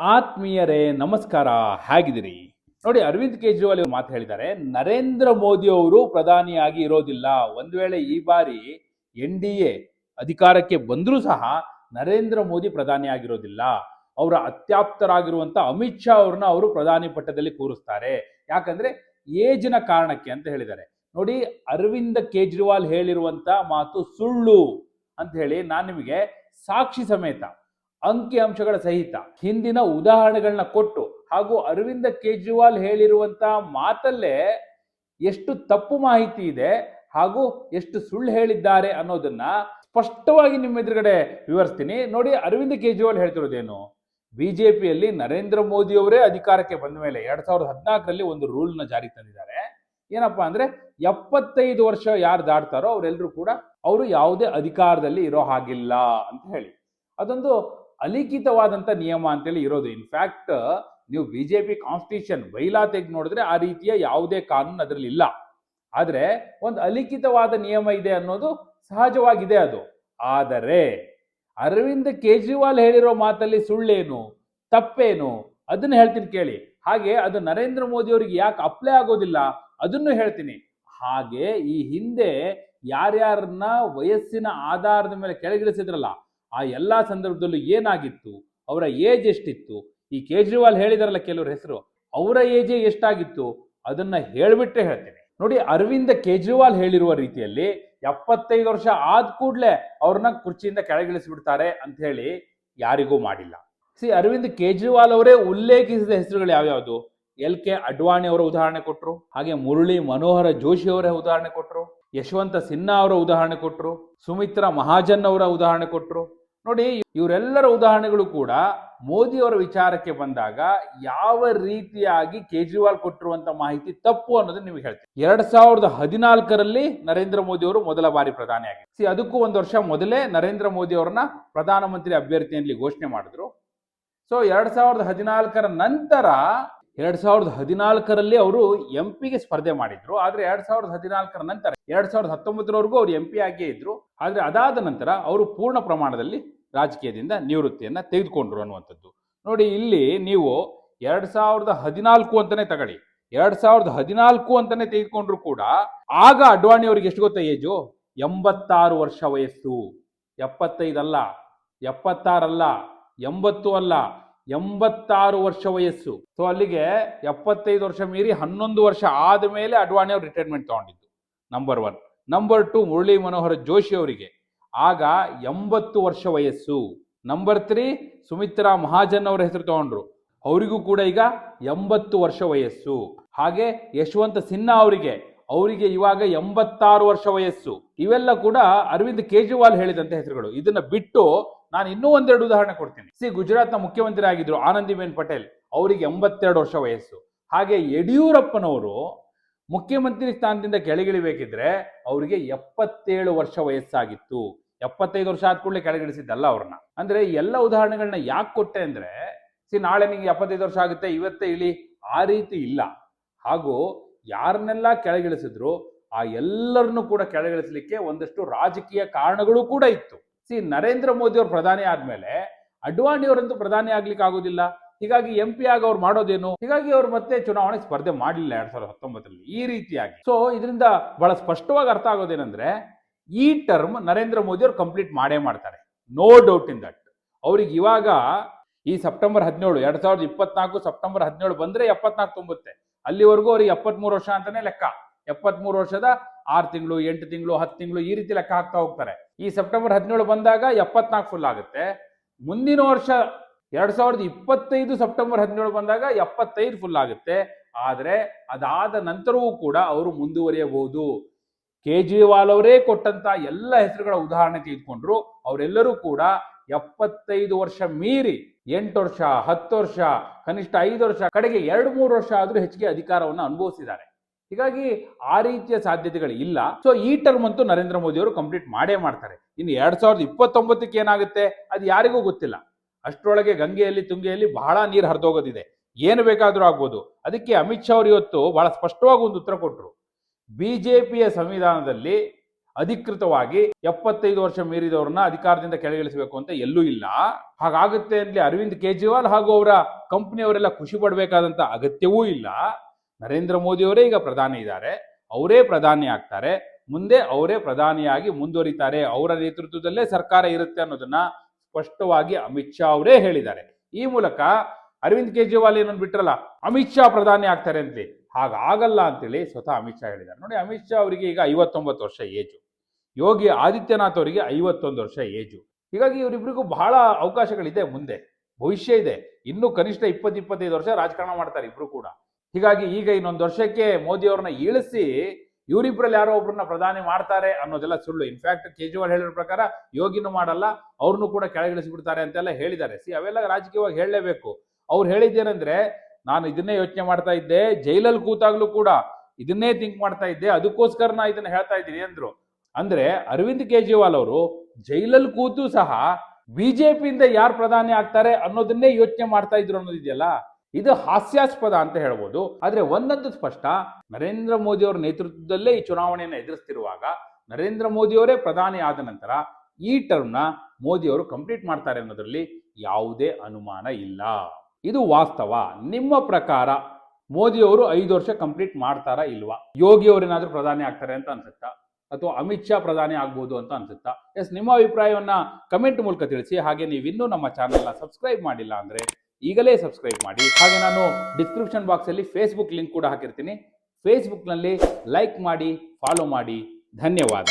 ಆತ್ಮೀಯರೇ, ನಮಸ್ಕಾರ. ಹೇಗಿದ್ದೀರಿ? ನೋಡಿ, ಅರವಿಂದ್ ಕೇಜ್ರಿವಾಲ್ ಮಾತು ಹೇಳಿದ್ದಾರೆ, ನರೇಂದ್ರ ಮೋದಿ ಅವರು ಪ್ರಧಾನಿಯಾಗಿ ಇರೋದಿಲ್ಲ. ಒಂದು ವೇಳೆ ಈ ಬಾರಿ ಎನ್ ಡಿ ಎ ಅಧಿಕಾರಕ್ಕೆ ಬಂದರೂ ಸಹ ನರೇಂದ್ರ ಮೋದಿ ಪ್ರಧಾನಿಯಾಗಿರೋದಿಲ್ಲ. ಅವರ ಅತ್ಯಾಪ್ತರಾಗಿರುವಂತ ಅಮಿತ್ ಶಾ ಅವ್ರನ್ನ ಅವರು ಪ್ರಧಾನಿ ಪಟ್ಟದಲ್ಲಿ ಕೂರಿಸ್ತಾರೆ. ಯಾಕಂದ್ರೆ, ಏಜಿನ ಕಾರಣಕ್ಕೆ ಅಂತ ಹೇಳಿದ್ದಾರೆ. ನೋಡಿ, ಅರವಿಂದ್ ಕೇಜ್ರಿವಾಲ್ ಹೇಳಿರುವಂತ ಮಾತು ಸುಳ್ಳು ಅಂತ ಹೇಳಿ ನಾನು ನಿಮಗೆ ಸಾಕ್ಷಿ ಸಮೇತ ಅಂಕಿ ಅಂಶಗಳ ಸಹಿತ ಹಿಂದಿನ ಉದಾಹರಣೆಗಳನ್ನ ಕೊಟ್ಟು ಹಾಗೂ ಅರವಿಂದ ಕೇಜ್ರಿವಾಲ್ ಹೇಳಿರುವಂತಹ ಮಾತಲ್ಲೇ ಎಷ್ಟು ತಪ್ಪು ಮಾಹಿತಿ ಇದೆ ಹಾಗೂ ಎಷ್ಟು ಸುಳ್ಳು ಹೇಳಿದ್ದಾರೆ ಅನ್ನೋದನ್ನ ಸ್ಪಷ್ಟವಾಗಿ ನಿಮ್ಮ ಎದುರುಗಡೆ ವಿವರಿಸ್ತೀನಿ. ನೋಡಿ, ಅರವಿಂದ ಕೇಜ್ರಿವಾಲ್ ಹೇಳ್ತಿರೋದೇನು? ಬಿಜೆಪಿಯಲ್ಲಿ ನರೇಂದ್ರ ಮೋದಿ ಅವರೇ ಅಧಿಕಾರಕ್ಕೆ ಬಂದ ಮೇಲೆ ಎರಡ್ ಸಾವಿರದ ಹದಿನಾಲ್ಕರಲ್ಲಿ ಒಂದು ರೂಲ್ನ ಜಾರಿಗೆ ತಂದಿದ್ದಾರೆ. ಏನಪ್ಪಾ ಅಂದ್ರೆ ಎಪ್ಪತ್ತೈದು ವರ್ಷ ಯಾರು ದಾಟ್ತಾರೋ ಅವರೆಲ್ಲರೂ ಕೂಡ ಅವರು ಯಾವುದೇ ಅಧಿಕಾರದಲ್ಲಿ ಇರೋ ಹಾಗಿಲ್ಲ ಅಂತ ಹೇಳಿ. ಅದೊಂದು ಅಲಿಖಿತವಾದಂತ ನಿಯಮ ಅಂತೇಳಿ ಇರೋದು. ಇನ್ಫ್ಯಾಕ್ಟ್ ನೀವು ಬಿಜೆಪಿ ಕಾನ್ಸ್ಟಿಟ್ಯೂಷನ್ ಬೈಲಾ ತೆಗೆದು ನೋಡಿದ್ರೆ ಆ ರೀತಿಯ ಯಾವುದೇ ಕಾನೂನು ಅದರಲ್ಲಿ ಇಲ್ಲ. ಆದ್ರೆ ಒಂದು ಅಲಿಖಿತವಾದ ನಿಯಮ ಇದೆ ಅನ್ನೋದು ಸಹಜವಾಗಿದೆ ಅದು. ಆದರೆ ಅರವಿಂದ್ ಕೇಜ್ರಿವಾಲ್ ಹೇಳಿರೋ ಮಾತಲ್ಲಿ ಸುಳ್ಳೇನು, ತಪ್ಪೇನು, ಅದನ್ನ ಹೇಳ್ತೀನಿ ಕೇಳಿ. ಹಾಗೆ ಅದು ನರೇಂದ್ರ ಮೋದಿ ಅವರಿಗೆ ಯಾಕೆ ಅಪ್ಲೈ ಆಗೋದಿಲ್ಲ ಅದನ್ನು ಹೇಳ್ತೀನಿ. ಹಾಗೆ ಈ ಹಿಂದೆ ಯಾರ್ಯಾರನ್ನ ವಯಸ್ಸಿನ ಆಧಾರದ ಮೇಲೆ ಕೆಳಗಿಳಿಸಿದ್ರಲ್ಲ ಆ ಎಲ್ಲ ಸಂದರ್ಭದಲ್ಲೂ ಏನಾಗಿತ್ತು? ಅವರ ಏಜ್ ಎಷ್ಟಿತ್ತು? ಈ ಕೇಜ್ರಿವಾಲ್ ಹೇಳಿದಾರಲ್ಲ ಕೆಲವರ ಹೆಸರು, ಅವರ ಏಜ್ ಎಷ್ಟಾಗಿತ್ತು? ಅದನ್ನ ಹೇಳ್ಬಿಟ್ರೆ ಹೇಳ್ತೇನೆ. ನೋಡಿ, ಅರವಿಂದ ಕೇಜ್ರಿವಾಲ್ ಹೇಳಿರುವ ರೀತಿಯಲ್ಲಿ ಎಪ್ಪತ್ತೈದು ವರ್ಷ ಆದ ಕೂಡಲೇ ಅವ್ರನ್ನ ಕುರ್ಚಿಯಿಂದ ಕೆಳಗಿಳಿಸ್ಬಿಡ್ತಾರೆ ಅಂತ ಹೇಳಿ ಯಾರಿಗೂ ಮಾಡಿಲ್ಲ. ಸಿ, ಅರವಿಂದ್ ಕೇಜ್ರಿವಾಲ್ ಅವರೇ ಉಲ್ಲೇಖಿಸಿದ ಹೆಸರುಗಳು ಯಾವ್ಯಾವುದು? ಎಲ್ ಕೆ ಅಡ್ವಾಣಿ ಅವರ ಉದಾಹರಣೆ ಕೊಟ್ಟರು ಹಾಗೆ ಮುರಳಿ ಮನೋಹರ ಜೋಶಿ ಅವರ ಉದಾಹರಣೆ ಕೊಟ್ಟರು ಯಶವಂತ ಸಿನ್ಹಾ ಅವರ ಉದಾಹರಣೆ ಕೊಟ್ಟರು ಸುಮಿತ್ರಾ ಮಹಾಜನ್ ಅವರ ಉದಾಹರಣೆ ಕೊಟ್ಟರು ನೋಡಿ, ಇವರೆಲ್ಲರ ಉದಾಹರಣೆಗಳು ಕೂಡ ಮೋದಿ ಅವರ ವಿಚಾರಕ್ಕೆ ಬಂದಾಗ ಯಾವ ರೀತಿಯಾಗಿ ಕೇಜ್ರಿವಾಲ್ ಕೊಟ್ಟಿರುವಂತ ಮಾಹಿತಿ ತಪ್ಪು ಅನ್ನೋದನ್ನ ನಿಮಗೆ ಹೇಳ್ತೀನಿ. ಎರಡ್ ಸಾವಿರದ ಹದಿನಾಲ್ಕರಲ್ಲಿ ನರೇಂದ್ರ ಮೋದಿ ಅವರು ಮೊದಲ ಬಾರಿ ಪ್ರಧಾನಿ ಅದಕ್ಕೂ ಒಂದು ವರ್ಷ ಮೊದಲೇ ನರೇಂದ್ರ ಮೋದಿ ಅವರನ್ನ ಪ್ರಧಾನಮಂತ್ರಿ ಅಭ್ಯರ್ಥಿಯಲ್ಲಿ ಘೋಷಣೆ ಮಾಡಿದ್ರು. ಸೊ, ಎರಡ್ ಸಾವಿರದ ಹದಿನಾಲ್ಕರ ನಂತರ ಎರಡ್ ಸಾವಿರದ ಹದಿನಾಲ್ಕರಲ್ಲಿ ಅವರು ಎಂ ಪಿಗೆ ಸ್ಪರ್ಧೆ ಮಾಡಿದ್ರು. ಆದ್ರೆ ಎರಡ್ ಸಾವಿರದ ಹದಿನಾಲ್ಕರ ನಂತರ, ಎರಡ್ ಸಾವಿರದ ಹತ್ತೊಂಬತ್ತರವರೆಗೂ ಅವರು ಎಂ ಪಿ ಆಗಿಯೇ ಇದ್ರು. ಆದ್ರೆ ಅದಾದ ನಂತರ ಅವರು ಪೂರ್ಣ ಪ್ರಮಾಣದಲ್ಲಿ ರಾಜಕೀಯದಿಂದ ನಿವೃತ್ತಿಯನ್ನ ತೆಗೆದುಕೊಂಡ್ರು ಅನ್ನುವಂಥದ್ದು. ನೋಡಿ, ಇಲ್ಲಿ ನೀವು ಎರಡ್ ಸಾವಿರದ ಹದಿನಾಲ್ಕು ಅಂತಾನೆ ತಗೊಳ್ಳಿ. ಎರಡ್ ಸಾವಿರದ ಹದಿನಾಲ್ಕು ಅಂತಾನೆ ತೆಗೆದುಕೊಂಡ್ರು ಕೂಡ ಆಗ ಅಡ್ವಾಣಿ ಅವರಿಗೆ ಎಷ್ಟು ಗೊತ್ತಾ ಏಜು? ಎಂಬತ್ತಾರು ವರ್ಷ ವಯಸ್ಸು. ಎಪ್ಪತ್ತೈದಲ್ಲ ಎಪ್ಪತ್ತಾರಲ್ಲ, ಎಂಬತ್ತು ಅಲ್ಲ. ಎಂಬತ್ತಾರು ವರ್ಷ ವಯಸ್ಸು. ಸೊ ಅಲ್ಲಿಗೆ ಎಪ್ಪತ್ತೈದು ವರ್ಷ ಮೀರಿ ಹನ್ನೊಂದು ವರ್ಷ ಆದ ಮೇಲೆ ಅಡ್ವಾಣಿ ಅವರು ರಿಟೈರ್ಮೆಂಟ್ ತಗೊಂಡಿದ್ದು. Number one number two Murali Manohar Joshi ಅವರಿಗೆ. ಆಗ ಎಂಬತ್ತು ವರ್ಷ ವಯಸ್ಸು. ನಂಬರ್ ತ್ರೀ ಸುಮಿತ್ರಾ ಮಹಾಜನ್ ಅವರ ಹೆಸರು ತಗೊಂಡ್ರು. ಅವರಿಗೂ ಕೂಡ ಈಗ ಎಂಬತ್ತು ವರ್ಷ ವಯಸ್ಸು. ಹಾಗೆ ಯಶವಂತ ಸಿನ್ಹಾ ಅವರಿಗೆ ಅವರಿಗೆ ಇವಾಗ ಎಂಬತ್ತಾರು ವರ್ಷ ವಯಸ್ಸು. ಇವೆಲ್ಲ ಕೂಡ ಅರವಿಂದ್ ಕೇಜ್ರಿವಾಲ್ ಹೇಳಿದಂತ ಹೆಸರುಗಳು. ಇದನ್ನ ಬಿಟ್ಟು ನಾನು ಇನ್ನೂ ಒಂದೆರಡು ಉದಾಹರಣೆ ಕೊಡ್ತೀನಿ. ಸಿ. ಗುಜರಾತ್ನ ಮುಖ್ಯಮಂತ್ರಿ ಆಗಿದ್ರು ಆನಂದಿಬೆನ್ ಪಟೇಲ್. ಅವರಿಗೆ ಎಂಬತ್ತೆರಡು ವರ್ಷ ವಯಸ್ಸು. ಹಾಗೆ ಯಡಿಯೂರಪ್ಪನವರು ಮುಖ್ಯಮಂತ್ರಿ ಸ್ಥಾನದಿಂದ ಕೆಳಗಿಳಿಬೇಕಿದ್ರೆ ಅವರಿಗೆ ಎಪ್ಪತ್ತೇಳು ವರ್ಷ ವಯಸ್ಸಾಗಿತ್ತು. ಎಪ್ಪತ್ತೈದು ವರ್ಷ ಆದ ಕೂಡಲೇ ಕೆಳಗಿಳಿಸಿದ್ದಲ್ಲ ಅವ್ರನ್ನ. ಅಂದ್ರೆ ಎಲ್ಲ ಉದಾಹರಣೆಗಳನ್ನ ಯಾಕೆ ಕೊಟ್ಟೆ ಅಂದ್ರೆ, ಸಿ, ನಾಳೆ ನಿಮಗೆ ಎಪ್ಪತ್ತೈದು ವರ್ಷ ಆಗುತ್ತೆ, ಇವತ್ತೇ ಇಳಿ, ಆ ರೀತಿ ಇಲ್ಲ. ಹಾಗೂ ಯಾರನ್ನೆಲ್ಲ ಕೆಳಗಿಳಿಸಿದ್ರು, ಆ ಎಲ್ಲರನ್ನು ಕೂಡ ಕೆಳಗಿಳಿಸಲಿಕ್ಕೆ ಒಂದಷ್ಟು ರಾಜಕೀಯ ಕಾರಣಗಳು ಕೂಡ ಇತ್ತು. ಸಿ ನರೇಂದ್ರ ಮೋದಿ ಅವರು ಪ್ರಧಾನಿ ಆದ್ಮೇಲೆ ಅಡ್ವಾಣಿ ಅವರಂತೂ ಪ್ರಧಾನಿ ಆಗ್ಲಿಕ್ಕೆ ಆಗೋದಿಲ್ಲ. ಹೀಗಾಗಿ ಎಂ ಪಿ ಆಗಿ ಅವ್ರು ಮಾಡೋದೇನು? ಹೀಗಾಗಿ ಅವ್ರು ಮತ್ತೆ ಚುನಾವಣೆ ಸ್ಪರ್ಧೆ ಮಾಡಲಿಲ್ಲ ಎರಡ್ ಸಾವಿರದ ಹತ್ತೊಂಬತ್ತರಲ್ಲಿ ಈ ರೀತಿಯಾಗಿ. ಸೊ ಇದರಿಂದ ಬಹಳ ಸ್ಪಷ್ಟವಾಗಿ ಅರ್ಥ ಆಗೋದೇನೆಂದ್ರೆ ಈ ಟರ್ಮ್ ನರೇಂದ್ರ ಮೋದಿ ಅವರು ಕಂಪ್ಲೀಟ್ ಮಾಡೇ ಮಾಡ್ತಾರೆ. ನೋ ಡೌಟ್ ಇನ್ ದಟ್ ಅವ್ರಿಗೆ ಇವಾಗ ಈ ಸೆಪ್ಟೆಂಬರ್ ಹದಿನೇಳು, ಎರಡ್ ಸಾವಿರದ ಇಪ್ಪತ್ನಾಲ್ಕು ಸೆಪ್ಟೆಂಬರ್ ಹದಿನೇಳು ಬಂದ್ರೆ ಎಪ್ಪತ್ನಾಲ್ಕು ತುಂಬುತ್ತೆ. ಅಲ್ಲಿವರೆಗೂ ಅವ್ರಿಗೆ ಎಪ್ಪತ್ಮೂರು ವರ್ಷ ಅಂತಾನೆ ಲೆಕ್ಕ. ಎಪ್ಪತ್ಮೂರು ವರ್ಷದ ಆರು ತಿಂಗಳು, ಎಂಟು ತಿಂಗಳು, ಹತ್ತು ತಿಂಗಳು ಈ ರೀತಿ ಲೆಕ್ಕ ಹಾಕ್ತಾ ಹೋಗ್ತಾರೆ. ಈ ಸೆಪ್ಟೆಂಬರ್ ಹದಿನೇಳು ಬಂದಾಗ ಎಪ್ಪತ್ನಾಲ್ಕು ಫುಲ್ ಆಗುತ್ತೆ. ಮುಂದಿನ ವರ್ಷ ಎರಡ್ ಸಾವಿರದ ಇಪ್ಪತ್ತೈದು ಸೆಪ್ಟೆಂಬರ್ ಹದಿನೇಳು ಬಂದಾಗ ಎಪ್ಪತ್ತೈದು ಫುಲ್ ಆಗುತ್ತೆ. ಆದ್ರೆ ಅದಾದ ನಂತರವೂ ಕೂಡ ಅವರು ಮುಂದುವರಿಯಬಹುದು. ಕೇಜ್ರಿವಾಲ್ ಅವರೇ ಕೊಟ್ಟಂತ ಎಲ್ಲ ಹೆಸರುಗಳ ಉದಾಹರಣೆ ತೆಗೆದುಕೊಂಡ್ರು. ಅವರೆಲ್ಲರೂ ಕೂಡ ಎಪ್ಪತ್ತೈದು ವರ್ಷ ಮೀರಿ ಎಂಟು ವರ್ಷ, ಹತ್ತು ವರ್ಷ, ಕನಿಷ್ಠ ಐದು ವರ್ಷ, ಕಡೆಗೆ ಎರಡು ಮೂರು ವರ್ಷ ಆದರೂ ಹೆಚ್ಚಿಗೆ ಅಧಿಕಾರವನ್ನು ಅನುಭವಿಸಿದ್ದಾರೆ. ಹೀಗಾಗಿ ಆ ರೀತಿಯ ಸಾಧ್ಯತೆಗಳು ಇಲ್ಲ. ಸೊ ಈ ಟರ್ಮ್ ಅಂತೂ ನರೇಂದ್ರ ಮೋದಿ ಅವರು ಕಂಪ್ಲೀಟ್ ಮಾಡೇ ಮಾಡ್ತಾರೆ. ಇನ್ನು ಎರಡ್ ಸಾವಿರದ ಇಪ್ಪತ್ತೊಂಬತ್ತಕ್ಕೆ ಏನಾಗುತ್ತೆ? ಅದು ಯಾರಿಗೂ ಗೊತ್ತಿಲ್ಲ. ಅಷ್ಟರೊಳಗೆ ಗಂಗೆಯಲ್ಲಿ, ತುಂಗೆಯಲ್ಲಿ ಬಹಳ ನೀರು ಹರಿದೋಗೋದಿದೆ. ಏನು ಬೇಕಾದರೂ ಆಗ್ಬೋದು. ಅದಕ್ಕೆ ಅಮಿತ್ ಶಾ ಅವರು ಇವತ್ತು ಬಹಳ ಸ್ಪಷ್ಟವಾಗಿ ಒಂದು ಉತ್ತರ ಕೊಟ್ಟರು ಬಿಜೆಪಿಯ ಸಂವಿಧಾನದಲ್ಲಿ ಅಧಿಕೃತವಾಗಿ ಎಪ್ಪತ್ತೈದು ವರ್ಷ ಮೀರಿದವ್ರನ್ನ ಅಧಿಕಾರದಿಂದ ಕೆಳಗಿಳಿಸಬೇಕು ಅಂತ ಎಲ್ಲೂ ಇಲ್ಲ. ಹಾಗಾಗುತ್ತೆ ಅಂದ್ರೆ ಅರವಿಂದ್ ಕೇಜ್ರಿವಾಲ್ ಹಾಗೂ ಅವರ ಕಂಪ್ನಿಯವರೆಲ್ಲ ಖುಷಿ ಪಡಬೇಕಾದಂತ ಅಗತ್ಯವೂ ಇಲ್ಲ. ನರೇಂದ್ರ ಮೋದಿ ಅವರೇ ಈಗ ಪ್ರಧಾನಿ ಇದ್ದಾರೆ. ಅವರೇ ಪ್ರಧಾನಿ ಆಗ್ತಾರೆ. ಮುಂದೆ ಅವರೇ ಪ್ರಧಾನಿಯಾಗಿ ಮುಂದುವರಿತಾರೆ. ಅವರ ನೇತೃತ್ವದಲ್ಲೇ ಸರ್ಕಾರ ಇರುತ್ತೆ ಅನ್ನೋದನ್ನ ಸ್ಪಷ್ಟವಾಗಿ ಅಮಿತ್ ಶಾ ಅವರೇ ಹೇಳಿದ್ದಾರೆ. ಈ ಮೂಲಕ ಅರವಿಂದ್ ಕೇಜ್ರಿವಾಲ್ ಏನೊಂದು ಬಿಟ್ರಲ್ಲ, ಅಮಿತ್ ಶಾ ಪ್ರಧಾನಿ ಆಗ್ತಾರೆ ಅಂತೇಳಿ ಹಾಗಾಗಲ್ಲ ಅಂತೇಳಿ ಸ್ವತಃ ಅಮಿತ್ ಶಾ ಹೇಳಿದ್ದಾರೆ. ನೋಡಿ, ಅಮಿತ್ ಶಾ ಅವರಿಗೆ ಈಗ ಐವತ್ತೊಂಬತ್ತು ವರ್ಷ ಏಜು. ಯೋಗಿ ಆದಿತ್ಯನಾಥ್ ಅವರಿಗೆ ಐವತ್ತೊಂದು ವರ್ಷ ಏಜು. ಹೀಗಾಗಿ ಇವರಿಬ್ಬರಿಗೂ ಬಹಳ ಅವಕಾಶಗಳಿದೆ ಮುಂದೆ. ಭವಿಷ್ಯ ಇದೆ. ಇನ್ನೂ ಕನಿಷ್ಠ ಇಪ್ಪತ್ತು ಇಪ್ಪತ್ತೈದು ವರ್ಷ ರಾಜಕಾರಣ ಮಾಡ್ತಾರೆ ಇಬ್ರು ಕೂಡ. ಹೀಗಾಗಿ ಈಗ ಇನ್ನೊಂದು ವರ್ಷಕ್ಕೆ ಮೋದಿ ಅವ್ರನ್ನ ಇಳಿಸಿ ಇವರಿಬ್ಬರಲ್ಲಿ ಯಾರೋ ಒಬ್ಬರನ್ನ ಪ್ರಧಾನಿ ಮಾಡ್ತಾರೆ ಅನ್ನೋದೆಲ್ಲ ಸುಳ್ಳು. ಇನ್ಫ್ಯಾಕ್ಟ್ ಕೇಜ್ರಿವಾಲ್ ಹೇಳಿರೋ ಪ್ರಕಾರ ಯೋಗಿನೂ ಮಾಡಲ್ಲ, ಅವ್ರನ್ನೂ ಕೂಡ ಕೆಳಗಿಳಿಸ್ಬಿಡ್ತಾರೆ ಅಂತೆಲ್ಲ ಹೇಳಿದ್ದಾರೆ. ಸಿ ಅವೆಲ್ಲ ರಾಜಕೀಯವಾಗಿ ಹೇಳಲೇಬೇಕು. ಅವ್ರು ಹೇಳಿದ್ದೇನೆಂದ್ರೆ, ನಾನು ಇದನ್ನೇ ಯೋಚನೆ ಮಾಡ್ತಾ ಇದ್ದೆ, ಜೈಲಲ್ಲಿ ಕೂತಾಗ್ಲೂ ಕೂಡ ಇದನ್ನೇ ಥಿಂಕ್ ಮಾಡ್ತಾ ಇದ್ದೆ, ಅದಕ್ಕೋಸ್ಕರ ನಾ ಇದನ್ನ ಹೇಳ್ತಾ ಇದ್ದೀನಿ ಅಂದ್ರು. ಅಂದ್ರೆ ಅರವಿಂದ್ ಕೇಜ್ರಿವಾಲ್ ಅವರು ಜೈಲಲ್ಲಿ ಕೂತು ಸಹ ಬಿಜೆಪಿಯಿಂದ ಯಾರು ಪ್ರಧಾನಿ ಆಗ್ತಾರೆ ಅನ್ನೋದನ್ನೇ ಯೋಚನೆ ಮಾಡ್ತಾ ಇದ್ರು ಅನ್ನೋದಿದೆಯಲ್ಲ? ಇದು ಹಾಸ್ಯಾಸ್ಪದ ಅಂತ ಹೇಳ್ಬೋದು. ಆದರೆ ಒಂದಂತೂ ಸ್ಪಷ್ಟ. ನರೇಂದ್ರ ಮೋದಿ ಅವರ ನೇತೃತ್ವದಲ್ಲೇ ಈ ಚುನಾವಣೆಯನ್ನು ಎದುರಿಸ್ತಿರುವಾಗ ನರೇಂದ್ರ ಮೋದಿಯವರೇ ಪ್ರಧಾನಿ ಆದ ನಂತರ ಈ ಟರ್ಮ್ನ ಮೋದಿ ಅವರು ಕಂಪ್ಲೀಟ್ ಮಾಡ್ತಾರೆ ಅನ್ನೋದರಲ್ಲಿ ಯಾವುದೇ ಅನುಮಾನ ಇಲ್ಲ. ಇದು ವಾಸ್ತವ. ನಿಮ್ಮ ಪ್ರಕಾರ ಮೋದಿಯವರು ಐದು ವರ್ಷ ಕಂಪ್ಲೀಟ್ ಮಾಡ್ತಾರಾ ಇಲ್ವಾ? ಯೋಗಿ ಅವರೇನಾದ್ರೂ ಪ್ರಧಾನಿ ಆಗ್ತಾರೆ ಅಂತ ಅನ್ಸುತ್ತಾ? ಅಥವಾ ಅಮಿತ್ ಶಾ ಪ್ರಧಾನಿ ಆಗ್ಬೋದು ಅಂತ ಅನ್ಸುತ್ತಾ? ಎಸ್, ನಿಮ್ಮ ಅಭಿಪ್ರಾಯವನ್ನ ಕಮೆಂಟ್ ಮೂಲಕ ತಿಳಿಸಿ. ಹಾಗೆ ನೀವು ಇನ್ನೂ ನಮ್ಮ ಚಾನೆಲ್ನ ಸಬ್ಸ್ಕ್ರೈಬ್ ಮಾಡಿಲ್ಲ ಅಂದ್ರೆ ಈಗಲೇ ಸಬ್ಸ್ಕ್ರೈಬ್ ಮಾಡಿ. ಹಾಗೆ ನಾನು ಡಿಸ್ಕ್ರಿಪ್ಷನ್ ಬಾಕ್ಸಲ್ಲಿ ಫೇಸ್ಬುಕ್ ಲಿಂಕ್ ಕೂಡ ಹಾಕಿರ್ತೀನಿ. ಫೇಸ್ಬುಕ್ನಲ್ಲಿ ಲೈಕ್ ಮಾಡಿ ಫಾಲೋ ಮಾಡಿ. ಧನ್ಯವಾದ.